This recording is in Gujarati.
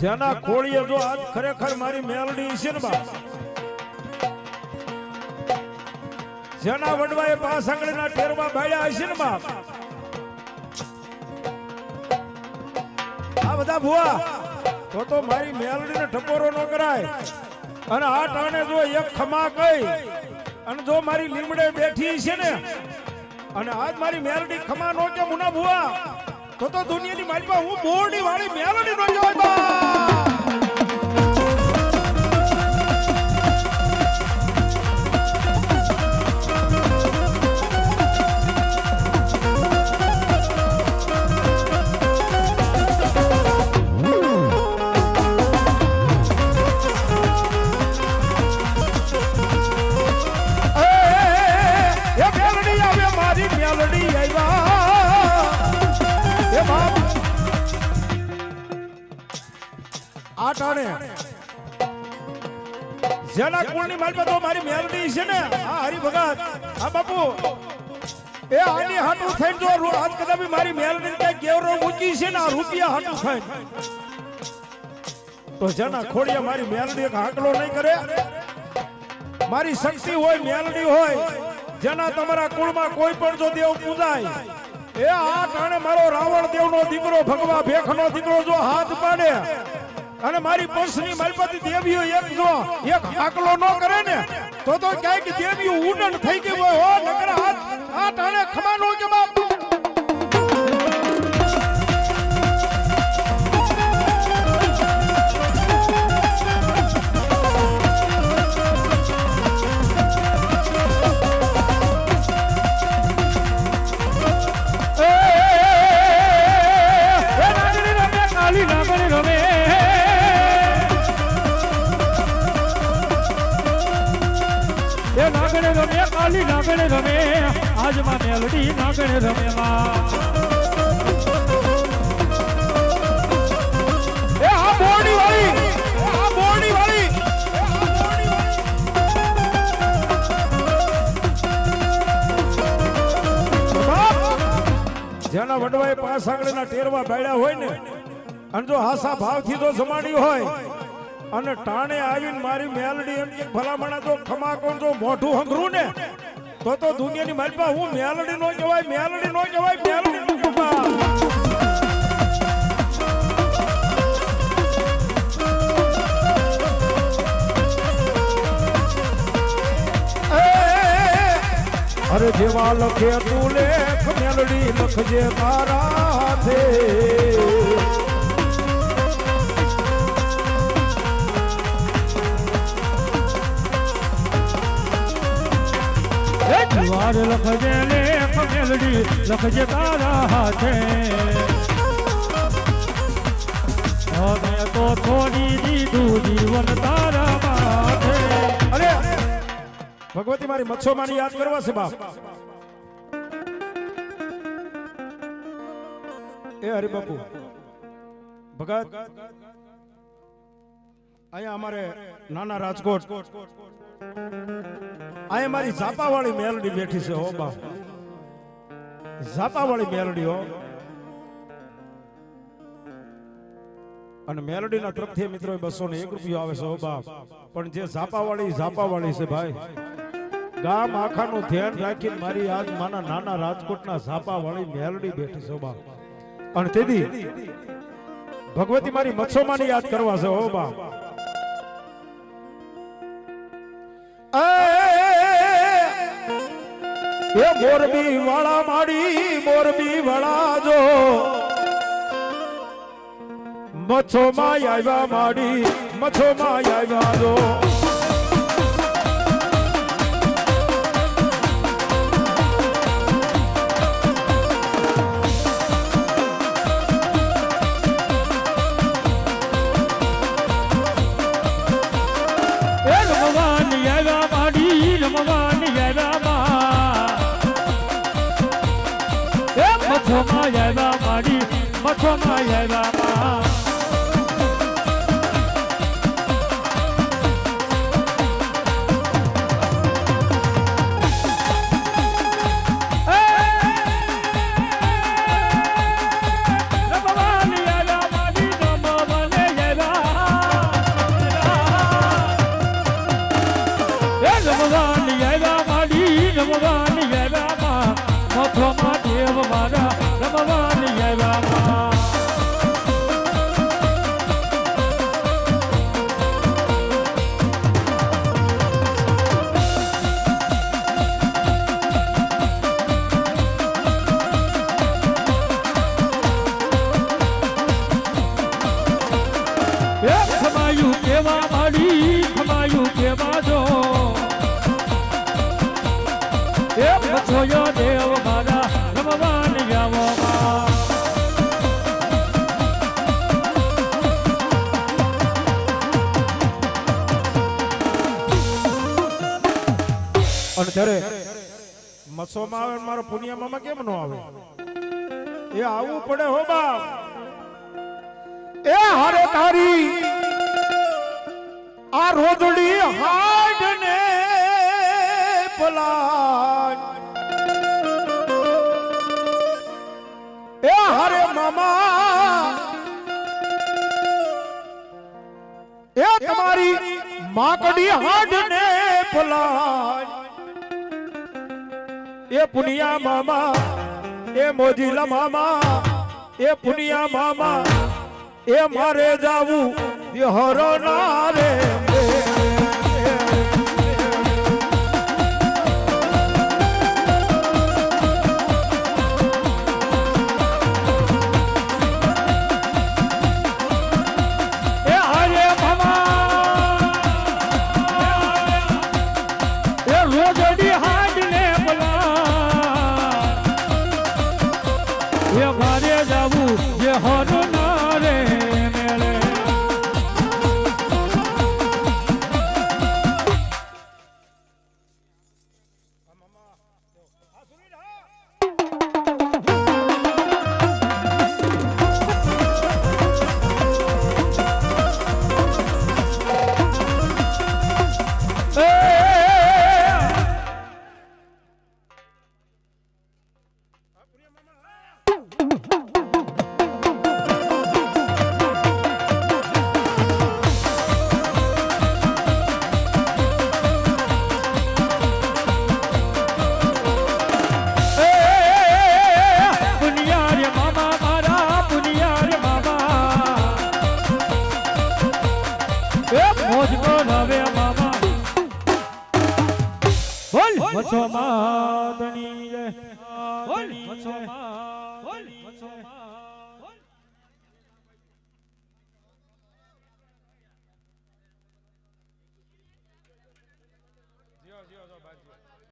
જેના ખોળીએ જો આજ ખરેખર મારી મેલડી છે ને બાપ જેના વડવાએ પાસ આંગળીના ટેરવા બાળ્યા હશે ને બાપ? આ બધા ભુવા, તો તો મારી મેલડીને ઠપોરો ન કરાય. અને આ ટાણે જો એક ખમા કઈ, અને જો મારી લીમડે બેઠી છે ને, અને આજ મારી મેલડી ખમા નો કે મુના ભુવા, તો તો દુનિયાની મારી હું બોરડી વાળી મેલડી નો કહેવાય ટાણે જેના કુળની માલપતો મારી મેલડી છે ને, આ હરી ભગત આ બાપુ. એ આની હાટું થઈને જો આજ કદાચ મારી મેલડી કઈ ગેવરો મૂકી છે ને, આ રૂપિયા હાટું થઈને. તો જેના ખોડિયા મારી મેલડી એક હાકલો નહીં કરે. મારી શક્તિ હોય, મેલડી હોય, જેના તમારા કુળમાં કોઈ પણ જો દેવ પૂજાય, એ આ ટાણે મારો રાવણ દેવનો દીકરો, ભગવા ભેખનો દીકરો જો હાથ પાડે અને મારી પંચની માલપતિ દેવીઓ એક જો એક હાકલો ન કરે ને, તો તો ક્યાંક દેવીઓ ઉડન થઈ ગઈ હોય. હો, નકર હાથ આ ટાણે ખમાનો કે બાપ એ નાગણે રમે, કાલી નાગણે રમે, આજમાં મેલડી વાળી બાપ! જેના વડવાએ પાસ આંગળીના ટેરવા બાળ્યા હોય ને, અને જો હાસા ભાવથી જો જમાડી હોય અને ટાણે આવીને મારી મેલડી એમ કે, ભલામણા તો ખમા જો મોઢું હંગરું ને? તો તો દુનિયાની મારી હું મેલડી નો કહેવાય મેલડી નો કહેવાય મેલડી નો કહેવાય અરે જેવા લખે તું લેખ, મેલડી લખજે મારા હાથે. જુવાર લખજે લેખ મેલડી લખજે તારા હાથે. હવે તો થોડી દીધું જીવન તારા માથે. અરે, ભગવતી મારી મચ્છોમાની યાદ કરવા છે, બાપ. એ હરિબાપુ, ભગત, અહીંયા અમારે નાના રાજકોટ અહીંયા મારી ઝાપાવાળી મેલડી બેઠી છે, હો બા. ઝાપાવાળી મેલડી, હો. અને મેલડીના તરફથી મિત્રો બસો ને એક રૂપિયો આવે છે, હો બાપ પણ જે ઝાપાવાળી ઝાપાવાળી છે, ભાઈ. ગામ આખાનું ધ્યાન રાખીને મારી આજ માના નાના રાજકોટના ઝાપાવાળી મેલડી બેઠી છે બાપ અને તેથી ભગવતી મારી મચ્છોમાની યાદ કરવા છે, હો બાપ એ મોરબી વાળા માડી, મોરબી વાળા જો. મચ્છો માં આવ્યા માડી મચ્છો માં આવ્યા જો ભગવાન મઠોમાં આવ્યા મારી મઠોમાં આવ્યા ભગવાન આવ્યા માડી ભગવાન દેવ મારા રમવાની આવ્યા અને ત્યારે મસોમાં આવે મારો પુનિયામાં કેમ નો આવે? એ આવવું પડે હો બાપ. એ હારે તારી આ રોજડી હાડ ને પલાટ એ હારે મામા. એ તમારી માકડી હાડ ને પલાટ એ પુનિયા મામા, એ મોજીલા મામા, એ પુનિયા મામા, એ મારે જાવું હરો ના રે. બોલ. મછો માદની રે બોલ. મછો